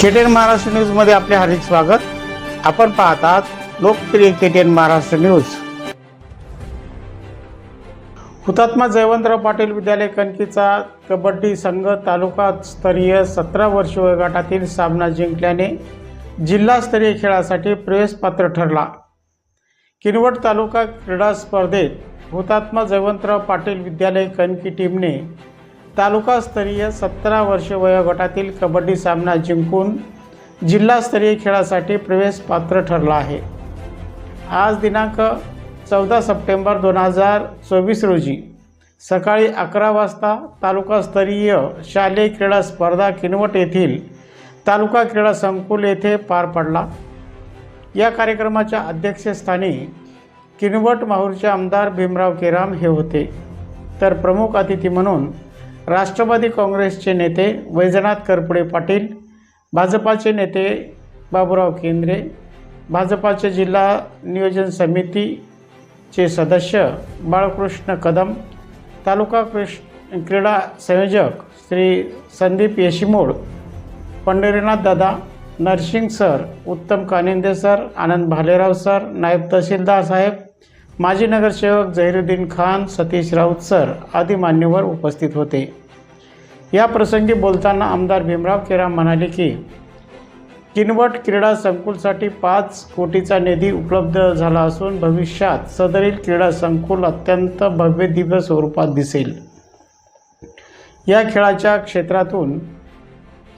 KTN Maharashtra न्यूजमध्ये आपले हार्दिक स्वागत. आपण पाहतात लोकप्रिय केटीएन महाराष्ट्र न्यूज हुतात्मा जयवंतराव पाटील विद्यालय कणकीचा कबड्डी संघ तालुका स्तरीय सतरा वर्ष वयोगटातील सामना जिंकल्याने जिल्हास्तरीय खेळासाठी प्रवेश पात्र ठरला. किनवट तालुका क्रीडा स्पर्धेत हुतात्मा जयवंतराव पाटील विद्यालय कणकी टीमने तालुकास्तरीय सतरा वर्ष वयोगटातील कबड्डी सामना जिंकून जिल्हास्तरीय खेळासाठी प्रवेश पात्र ठरला आहे. आज दिनांक चौदा सप्टेंबर दोन हजार चोवीस रोजी सकाळी अकरा वाजता तालुकास्तरीय शालेय क्रीडा स्पर्धा किनवट येथील तालुका क्रीडा संकुल येथे पार पडला. या कार्यक्रमाच्या अध्यक्षस्थानी किनवट माहूरचे आमदार भीमराव केराम हे होते. तर प्रमुख अतिथी म्हणून राष्ट्रवादी काँग्रेसचे नेते वैजनाथ करपुडे पाटील भाजपाचे नेते बाबूराव केंद्रे भाजपाचे जिल्हा नियोजन समितीचे सदस्य बाळकृष्ण कदम तालुका कृष्ण क्रीडा संयोजक श्री संदीप येशिमोड पंढरीनाथ दादा Narsing sir Uttam Kaninde sir Anand Bhalerao sir नायब तहसीलदार साहेब माजी नगरसेवक झहिरुद्दीन खान सतीश राऊत सर आदी मान्यवर उपस्थित होते. या प्रसंगी बोलताना आमदार भीमराव केराम म्हणाले की किनवट क्रीडा संकुलसाठी पाच कोटीचा निधी उपलब्ध झाला असून भविष्यात सदरील क्रीडा संकुल अत्यंत भव्य दिव्य स्वरूपात दिसेल. या खेळाच्या क्षेत्रातून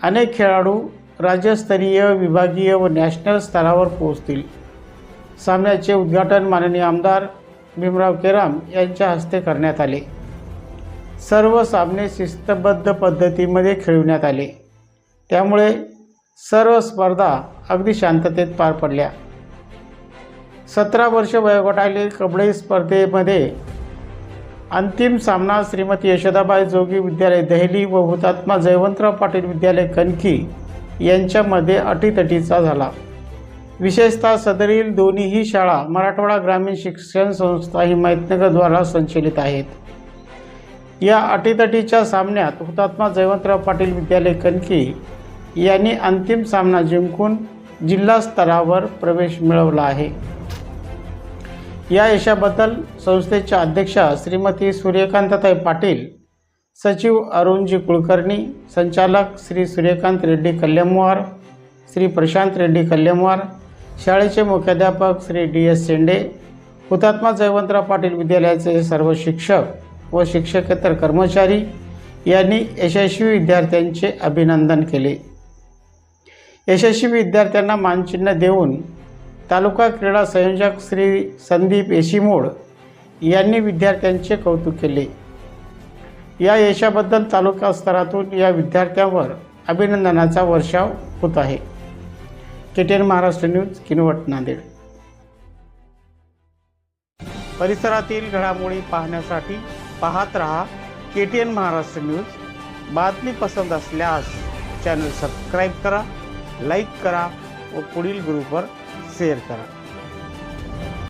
अनेक खेळाडू राज्यस्तरीय विभागीय व नॅशनल स्तरावर पोहोचतील. सामन्याचे उद्घाटन माननीय आमदार भीमराव केराम यांच्या हस्ते करण्यात आले. सर्व सामने शिस्तबद्ध पद्धतीमध्ये खेळविण्यात आले. त्यामुळे सर्व स्पर्धा अगदी शांततेत पार पडल्या. सतरा वर्ष वयोगटातील कबड्डी स्पर्धेमध्ये अंतिम सामना श्रीमती यशोदाबाई जोगी विद्यालय दहली व हुतात्मा जयवंतराव पाटील विद्यालय कणकी यांच्यामध्ये अटीतटीचा झाला. विशेषतः सदरील दोन्हीही शाळा मराठवाडा ग्रामीण शिक्षण संस्था हिमायतनगरद्वारा संचलित आहेत. या अटीतटीच्या सामन्यात हुतात्मा जयवंतराव पाटील विद्यालय कणकी यांनी अंतिम सामना जिंकून जिल्हा स्तरावर प्रवेश मिळवला आहे. या यशाबद्दल संस्थेच्या अध्यक्षा श्रीमती सूर्यकांतताई पाटील सचिव अरुणजी कुलकर्णी संचालक श्री सूर्यकांत रेड्डी कल्याणवार श्री प्रशांत रेड्डी कल्याणवार शाळेचे मुख्याध्यापक श्री डी एस शेंडे हुतात्मा जयवंतराव पाटील विद्यालयाचे सर्व शिक्षक व शिक्षकेतर कर्मचारी यांनी यशस्वी विद्यार्थ्यांचे अभिनंदन केले. यशस्वी विद्यार्थ्यांना मानचिन्ह देऊन तालुका क्रीडा संयोजक श्री संदीप येशिमोड यांनी विद्यार्थ्यांचे कौतुक केले. या यशाबद्दल तालुका स्तरातून या विद्यार्थ्यांवर अभिनंदनाचा वर्षाव होत आहे. K Maharashtra news Kinwat Nanded. परिसरातील घडामोडी पाहण्यासाठी पाहत रहा K T N Maharashtra news बातमी पसंत असल्यास चॅनल सबस्क्राईब करा लाईक करा व पुढील ग्रुपवर शेअर करा.